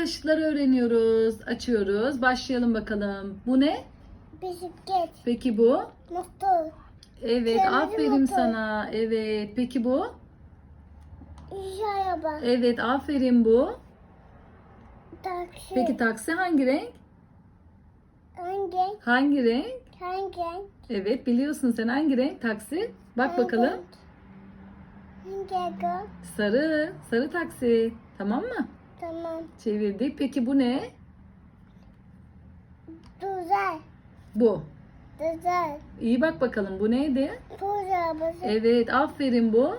Taşıtları öğreniyoruz. Açıyoruz. Başlayalım bakalım. Bu ne? Bisiklet, Peki bu? motor, Evet, Kırmızı aferin motor. sana. Evet. Peki bu? iş araba, Evet, aferin bu. taksi. Peki taksi hangi renk? hangi? Hangi renk? Hangi? Evet, biliyorsun sen hangi renk taksi? Bak bakalım. Hangi renk? Sarı. Sarı taksi. Tamam mı? Tamam. Çevirdik. Peki bu ne? Güzel, Bu. güzel. İyi bak bakalım. Bu neydi? Arabası, Evet, aferin bu.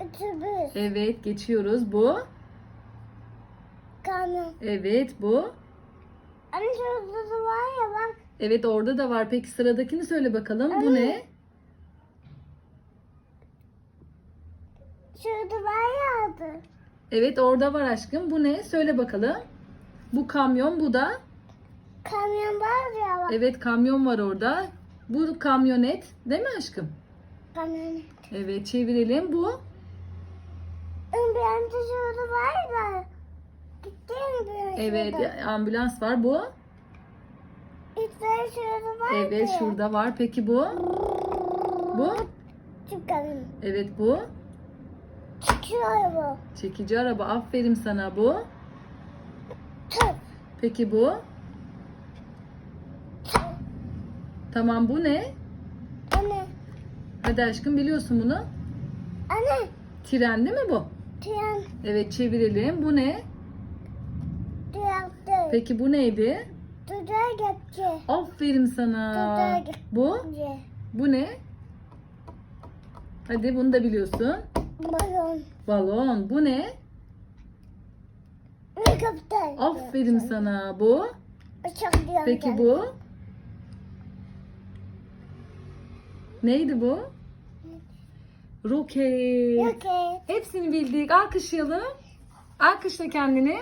otobüs, Evet, geçiyoruz. Bu. kamyon. Evet, bu. Anne şurada da var ya bak. Evet, orada da var. Peki sıradakini söyle bakalım. Bu ne? Şurada var ya adı. Evet, orada var aşkım. Bu ne? Söyle bakalım. Bu kamyon, bu da. Kamyon var ya bak. Evet, kamyon var orada. Bu kamyonet, değil mi aşkım? Kamyon. Evet, çevirelim. Bu. Anda şurada var ya. Gitti bir Evet, ambulans var. Bu. İtler şurada var Evet, şurada var. Peki bu? Bu. Çıkalım. Evet, bu. Çıkıyor bu. Çekici araba. Aferin sana bu. Tüp. Peki bu? Tamam bu ne? Anne. Hadi aşkım biliyorsun bunu. Anne. Tren değil mi bu? Tren. Evet çevirelim. Bu ne? Traktör. Peki bu neydi? Geçti. Aferin sana. Tutar Bu? Bu ne? Hadi bunu da biliyorsun. Balon. Balon. Bu ne? Helikopter. Aferin sana. Bu? Uçak diyorum. Peki bu? Neydi bu? Roket. Roket. Hepsini bildik. Alkışlayalım. Alkışla kendini.